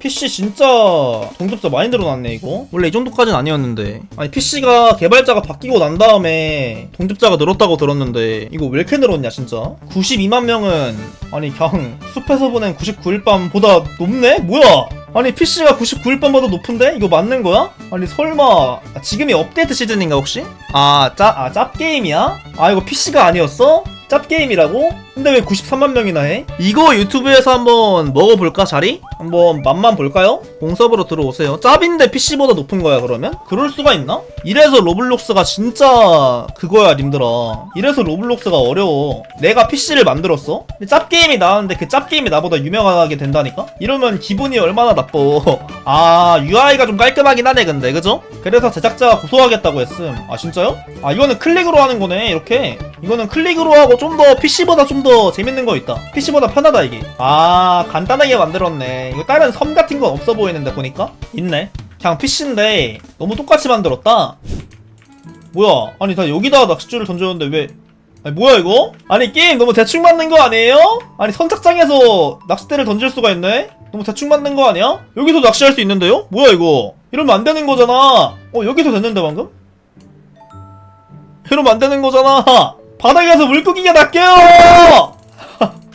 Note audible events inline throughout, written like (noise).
PC 진짜 동접자 많이 늘어났네 이거 원래 이 정도까지는 아니었는데 아니 PC가 개발자가 바뀌고 난 다음에 동접자가 늘었다고 들었는데 이거 왜 이렇게 늘었냐 진짜 92만 명은 아니 그냥 숲에서 보낸 99일 밤보다 높네? 뭐야 아니 PC가 99일 밤보다 높은데? 이거 맞는 거야? 아니 설마 아, 지금이 업데이트 시즌인가 혹시? 아, 짭, 아, 짭게임이야? 아, 이거 PC가 아니었어? 짭게임이라고? 근데 왜 93만 명이나 해? 이거 유튜브에서 한번 먹어볼까, 자리? 한번 맛만 볼까요? 공섭으로 들어오세요. 짭인데 PC보다 높은 거야, 그러면? 그럴 수가 있나? 이래서 로블록스가 진짜 그거야, 님들아. 이래서 로블록스가 어려워. 내가 PC를 만들었어? 근데 짭게임이 나왔는데 그 짭 게임이 나보다 유명하게 된다니까? 이러면 기분이 얼마나 나빠. (laughs) 아, UI가 좀 깔끔하긴 하네, 근데, 그죠? 그래서 제작자가 고소하겠다고 했음. 아, 진짜요? 아, 이거는 클릭으로 하는 거네, 이렇게. 이거는 클릭으로 하고 좀 더 PC보다 좀 더 재밌는 거 있다. PC보다 편하다, 이게. 아, 간단하게 만들었네. 이거 다른 섬 같은 건 없어 보이는데, 보니까? 있네. 그냥 PC인데, 너무 똑같이 만들었다. 뭐야? 아니, 다 여기다 낚싯줄을 던졌는데 왜. 아니, 뭐야, 이거? 아니, 게임 너무 대충 만든 거 아니에요? 아니, 선착장에서 낚싯대를 던질 수가 있네? 너무 대충 만든 거 아니야? 여기서 낚시할 수 있는데요? 뭐야, 이거? 이러면 안 되는 거잖아. 어, 여기서 됐는데, 방금? 이러면 안 되는 거잖아. 바닥에서 물고기가 낚여요!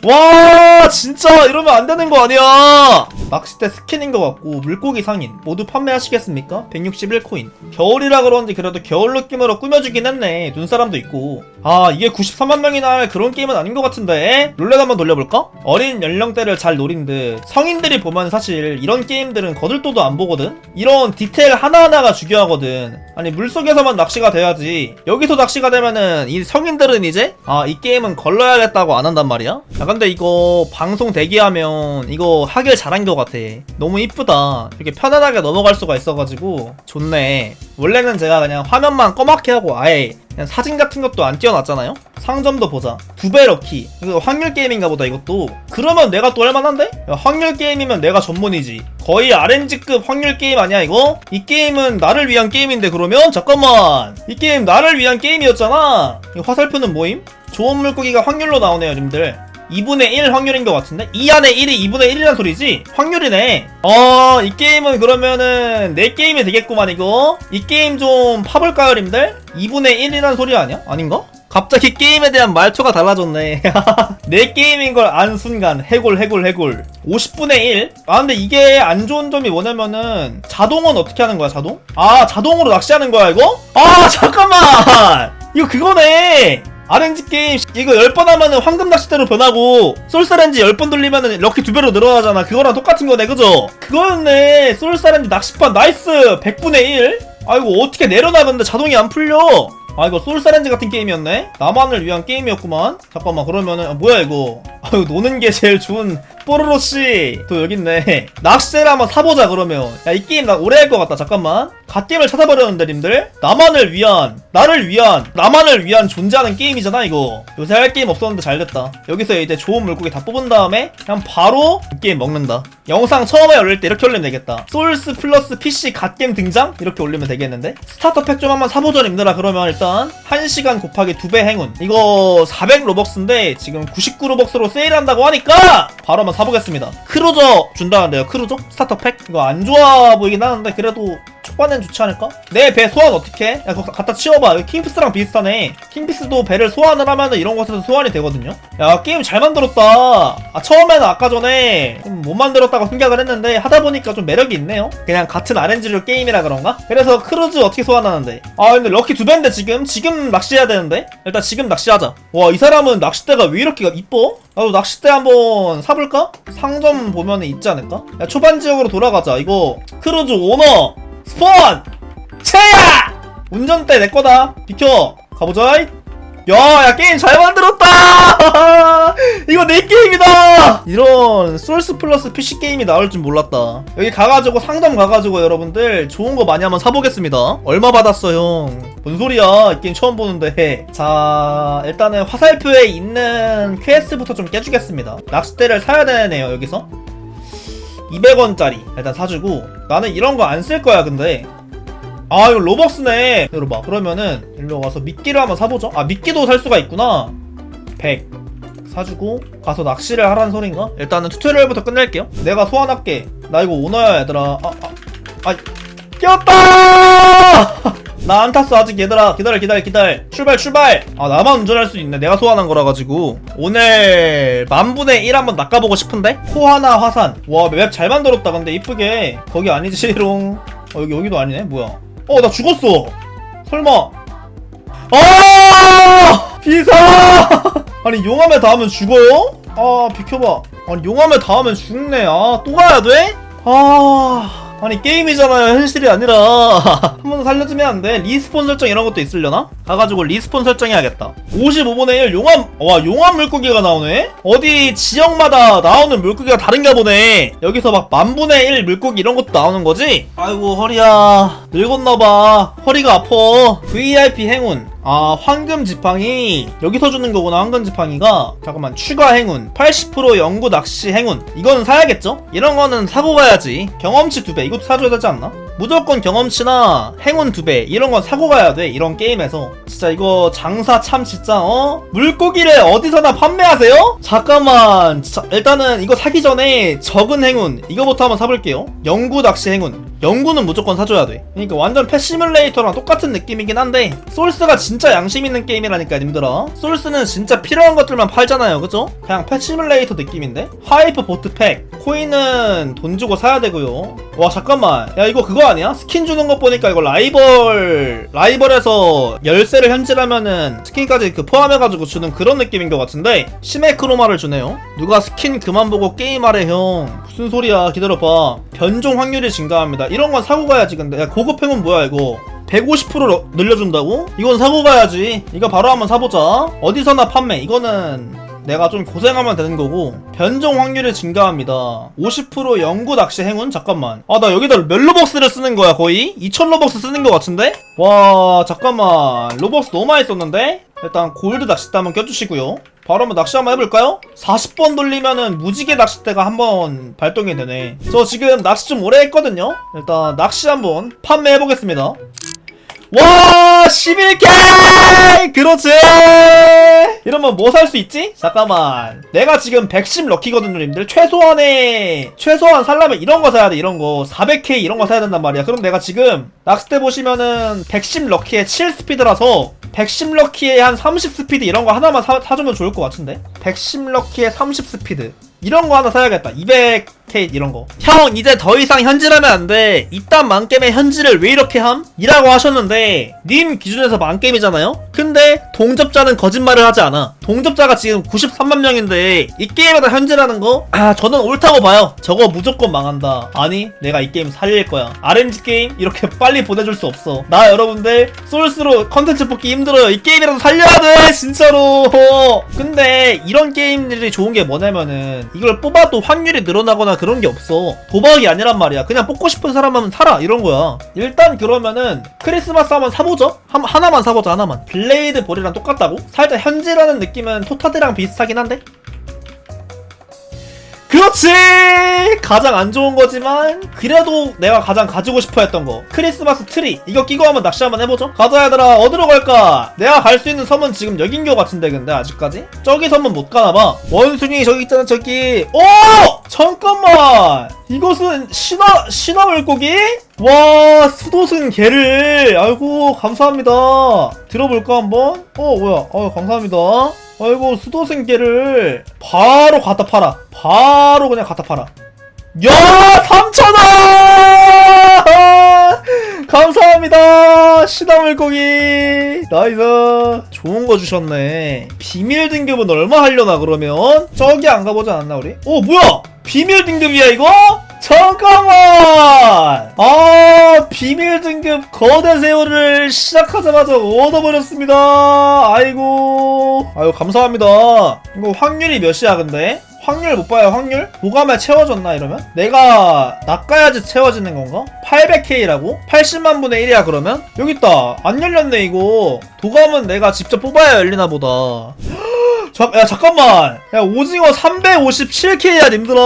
와 진짜 이러면 안 되는 거 아니야 낚싯대 스킨인 것 같고 물고기 상인 모두 판매하시겠습니까? 161코인 겨울이라 그런지 그래도 겨울 느낌으로 꾸며주긴 했네 눈사람도 있고 아 이게 93만 명이나 할 그런 게임은 아닌 것 같은데 룰렛 한번 돌려볼까? 어린 연령대를 잘 노린 듯 성인들이 보면 사실 이런 게임들은 거들떠도 안 보거든? 이런 디테일 하나하나가 중요하거든 아니 물속에서만 낚시가 돼야지 여기서 낚시가 되면은 이 성인들은 이제 아 이 게임은 걸러야겠다고 안 한단 말이야? 야 근데 이거 방송 대기하면 이거 하길 잘한 것 같아 너무 이쁘다 이렇게 편안하게 넘어갈 수가 있어가지고 좋네 원래는 제가 그냥 화면만 꺼맣게 하고 아예 그냥 사진 같은 것도 안 띄워놨잖아요? 상점도 보자 두 배 럭키 이거 확률 게임인가 보다 이것도 그러면 내가 또 할만한데? 야, 확률 게임이면 내가 전문이지 거의 RNG급 확률 게임 아니야 이거? 이 게임은 나를 위한 게임인데 그러면? 잠깐만 이 게임 나를 위한 게임이었잖아 이 화살표는 뭐임? 좋은 물고기가 확률로 나오네요 님들 2분의 1 확률인 것 같은데? 2 안에 1이 2분의 1이란 소리지? 확률이네. 어, 이 게임은 그러면은 내 게임이 되겠구만, 이거. 이 게임 좀 파볼까요, 님들? 2분의 1이란 소리 아니야? 아닌가? 갑자기 게임에 대한 말투가 달라졌네. (laughs) 내 게임인 걸 안 순간 해골 해골 해골. 50분의 1? 아 근데 이게 안 좋은 점이 뭐냐면은 자동은 어떻게 하는 거야 자동? 아 자동으로 낚시하는 거야 이거? 아 잠깐만 이거 그거네 RNG 게임 이거 10번 하면은 황금 낚싯대로 변하고 솔사렌지 10번 돌리면은 럭키 두 배로 늘어나잖아 그거랑 똑같은 거네 그죠? 그거였네 솔사렌지 낚시판 나이스 100분의 1? 아이고 어떻게 내려놔 근데 자동이 안 풀려 아 이거 솔사렌지 같은 게임이었네? 나만을 위한 게임이었구만 잠깐만 그러면은 아, 뭐야 이거 아유 노는 게 제일 좋은 뽀로로씨. 또 여기 있네. (laughs) 낚시대를 한번 사보자 그러면. 야 이 게임 나 오래 할 것 같다. 잠깐만. 갓게임을 찾아버렸는데 님들. 나만을 위한 나를 위한 나만을 위한 존재하는 게임이잖아 이거. 요새 할 게임 없었는데 잘됐다. 여기서 이제 좋은 물고기 다 뽑은 다음에 그냥 바로 이 게임 먹는다. 영상 처음에 올릴 때 이렇게 올리면 되겠다. 소울스 플러스 PC 갓게임 등장? 이렇게 올리면 되겠는데? 스타터 팩 좀 한번 사보자 님들아. 그러면 일단 1시간 곱하기 2배 행운. 이거 400 로벅스인데 지금 99 로벅스로 세일한다고 하니까 바로 한번 사보겠습니다 크루저 준다는데요 크루저? 스타터 팩? 이거 안 좋아 보이긴 하는데 그래도 초반엔 좋지 않을까? 내 배 소환 어떻게 해? 야 그거 갖다 치워봐 킹피스랑 비슷하네 킹피스도 배를 소환을 하면은 이런 곳에서 소환이 되거든요 야 게임 잘 만들었다 아 처음에는 아까 전에 좀못 만들었다고 생각을 했는데 하다 보니까 좀 매력이 있네요 그냥 같은 RNG류 게임이라 그런가? 그래서 크루즈 어떻게 소환하는데 아 근데 럭키 두 배인데 지금? 지금 낚시해야 되는데? 일단 지금 낚시하자 와 이 사람은 낚싯대가 왜 이렇게 이뻐? 나도 낚싯대 한번 사볼까? 상점 보면 있지 않을까? 야 초반 지역으로 돌아가자 이거 크루즈 오너 스폰! 채야! 운전대 내 거다. 비켜. 가보자. 야, 야, 게임 잘 만들었다! (laughs) 이거 내 게임이다! 이런 솔스 플러스 PC 게임이 나올 줄 몰랐다. 여기 가가지고 상점 가가지고 여러분들 좋은 거 많이 한번 사보겠습니다. 얼마 받았어, 형? 뭔 소리야? 이 게임 처음 보는데. (laughs) 자, 일단은 화살표에 있는 퀘스트부터 좀 깨주겠습니다. 낚싯대를 사야 되네요, 여기서. 200원짜리 일단 사주고 나는 이런 거 안 쓸 거야 근데. 아 이거 로벅스네. 들어봐. 그러면은 일로 가서 미끼를 한번 사보죠. 아 미끼도 살 수가 있구나. 100 사주고 가서 낚시를 하라는 소린가? 일단은 튜토리얼부터 끝낼게요. 내가 소환할게. 나 이거 오너야 얘들아. 아, 아, 아 꼈다 나 안 탔어. 아직 얘들아 기다려 기다려 기다려. 출발 출발. 아 나만 운전할 수 있네. 내가 소환한 거라 가지고. 오늘 만분의 1 한번 낚아보고 싶은데? 코하나 화산. 와 맵 잘 만들었다. 근데 이쁘게. 거기 아니지롱 어 여기 여기도 아니네. 뭐야. 어 나 죽었어. 설마. 아! 비사 (laughs) 아니 용암에 닿으면 죽어요? 아 비켜봐. 아니 용암에 닿으면 죽네. 아 또 가야 돼? 아 아니 게임이잖아요 현실이 아니라 (laughs) 한번더 살려주면 안 돼? 리스폰 설정 이런 것도 있으려나? 가가지고 리스폰 설정해야겠다 55분의 1 용암 와 용암 물고기가 나오네? 어디 지역마다 나오는 물고기가 다른가 보네 여기서 막 만분의 1 물고기 이런 것도 나오는 거지? 아이고 허리야 늙었나봐 허리가 아파 VIP 행운 아 황금 지팡이 여기서 주는 거구나 황금 지팡이가 잠깐만 추가 행운 80% 영구 낚시 행운 이거는 사야겠죠? 이런 거는 사고 가야지 경험치 2배 이것도 사줘야 되지 않나? 무조건 경험치나 행운 2배 이런 건 사고 가야 돼 이런 게임에서 진짜 이거 장사 참 진짜 어? 물고기를 어디서나 판매하세요? 잠깐만 진짜 일단은 이거 사기 전에 적은 행운 이거부터 한번 사볼게요 영구 낚시 행운 영구는 무조건 사줘야 돼. 그러니까 완전 패 시뮬레이터랑 똑같은 느낌이긴 한데 솔스가 진짜 양심 있는 게임이라니까 님들아. 솔스는 진짜 필요한 것들만 팔잖아요. 그죠? 그냥 패 시뮬레이터 느낌인데? 하이퍼 보트 팩. 코인은 돈 주고 사야 되고요. 와 잠깐만. 야 이거 그거 아니야? 스킨 주는 거 보니까 이거 라이벌 라이벌에서 열쇠를 현질하면은 스킨까지 그 포함해가지고 주는 그런 느낌인 것 같은데 시메크로마를 주네요. 누가 스킨 그만 보고 게임하래 형. 무슨 소리야? 기다려봐. 변종 확률이 증가합니다 이런 건 사고 가야지 근데 야 고급 행운 뭐야 이거 150% 늘려준다고? 이건 사고 가야지 이거 바로 한번 사보자 어디서나 판매 이거는 내가 좀 고생하면 되는 거고 변종 확률이 증가합니다 50% 영구 낚시 행운? 잠깐만 아 나 여기다 몇 로벅스를 쓰는 거야 거의? 2000 로벅스 쓰는 거 같은데? 와 잠깐만 로벅스 너무 많이 썼는데? 일단 골드 낚싯대 한번 껴주시고요 바로 한번 낚시 한번 해볼까요? 40번 돌리면은 무지개 낚싯대가 한번 발동이 되네. 저 지금 낚시 좀 오래 했거든요? 일단 낚시 한번 판매해보겠습니다 와 11K 그렇지! 이러면 뭐 살 수 있지? 잠깐만. 내가 지금 110 럭키거든요 님들. 최소한의 최소한 살려면 이런 거 사야 돼 이런 거. 400K 이런 거 사야 된단 말이야. 그럼 내가 지금 낚싯대 보시면은 110 럭키에 7 스피드라서 110 럭키에 한 30 스피드 이런 거 하나만 사, 사주면 좋을 것 같은데? 110 럭키에 30 스피드 이런 거 하나 사야겠다 200K 이런 거 형 이제 더 이상 현질하면 안 돼 이딴 만겜의 현질을 왜 이렇게 함? 이라고 하셨는데 님 기준에서 만겜이잖아요? 근데 동접자는 거짓말을 하지 않아. 동접자가 지금 93만 명인데 이 게임에다 현질하는 거? 아 저는 옳다고 봐요. 저거 무조건 망한다. 아니 내가 이 게임 살릴 거야. RNG 게임? 이렇게 (laughs) 빨리 보내줄 수 없어. 나 여러분들 솔스로 컨텐츠 뽑기 힘들어요. 이 게임이라도 살려야 돼 진짜로. (laughs) 근데 이런 게임들이 좋은 게 뭐냐면은 이걸 뽑아도 확률이 늘어나거나 그런 게 없어. 도박이 아니란 말이야. 그냥 뽑고 싶은 사람은 사라. 이런 거야. 일단 그러면은 크리스마스 한번 사보죠. 한, 하나만 사보자 하나만. 블 레이드 볼이랑 똑같다고? 살짝 현질하는 느낌은 토타드랑 비슷하긴 한데 그렇지! 가장 안 좋은 거지만 그래도 내가 가장 가지고 싶어 했던 거 크리스마스 트리 이거 끼고 한번 낚시 한번 해보죠 가자 얘들아 어디로 갈까? 내가 갈 수 있는 섬은 지금 여긴 거 같은데 근데 아직까지? 저기 섬은 못 가나봐 원숭이 저기 있잖아 저기 오! 잠깐만 이것은 신화 신화 물고기? 와 수도승 개를 아이고 감사합니다 들어볼까 한번? 어 뭐야 어 감사합니다 아이고 수도승 개를 바로 갖다 팔아. 바로 그냥 갖다 팔아. 야 3,000원! (laughs) 감사합니다 신화 물고기. 나이스. 좋은 거 주셨네. 비밀 등급은 얼마 하려나 그러면? 저기 안 가보지 않았나 우리? 어 뭐야? 비밀 등급이야 이거? 잠깐만! 아, 비밀 등급 거대 새우를 시작하자마자 얻어버렸습니다. 아이고. 아유, 감사합니다. 이거 확률이 몇이야, 근데? 확률 못 봐요, 확률? 도감에 채워졌나, 이러면? 내가 낚아야지 채워지는 건가? 800K라고? 80만 분의 1이야, 그러면? 여기 있다. 안 열렸네, 이거. 도감은 내가 직접 뽑아야 열리나 보다. 자, 야 잠깐만. 야 오징어 357K야 님들아.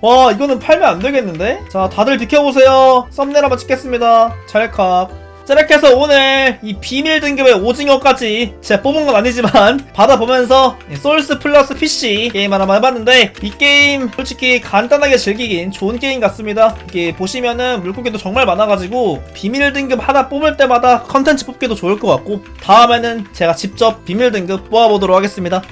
와 이거는 팔면 안 되겠는데? 자 다들 비켜보세요. 썸네일 한번 찍겠습니다. 찰칵 자 이렇게 해서 오늘 이 비밀 등급의 오징어까지 제가 뽑은 건 아니지만 (laughs) 받아보면서 이 솔스 플러스 PC 게임 하나 해봤는데 이 게임 솔직히 간단하게 즐기긴 좋은 게임 같습니다. 이게 보시면은 물고기도 정말 많아가지고 비밀 등급 하나 뽑을 때마다 컨텐츠 뽑기도 좋을 것 같고 다음에는 제가 직접 비밀 등급 뽑아보도록 하겠습니다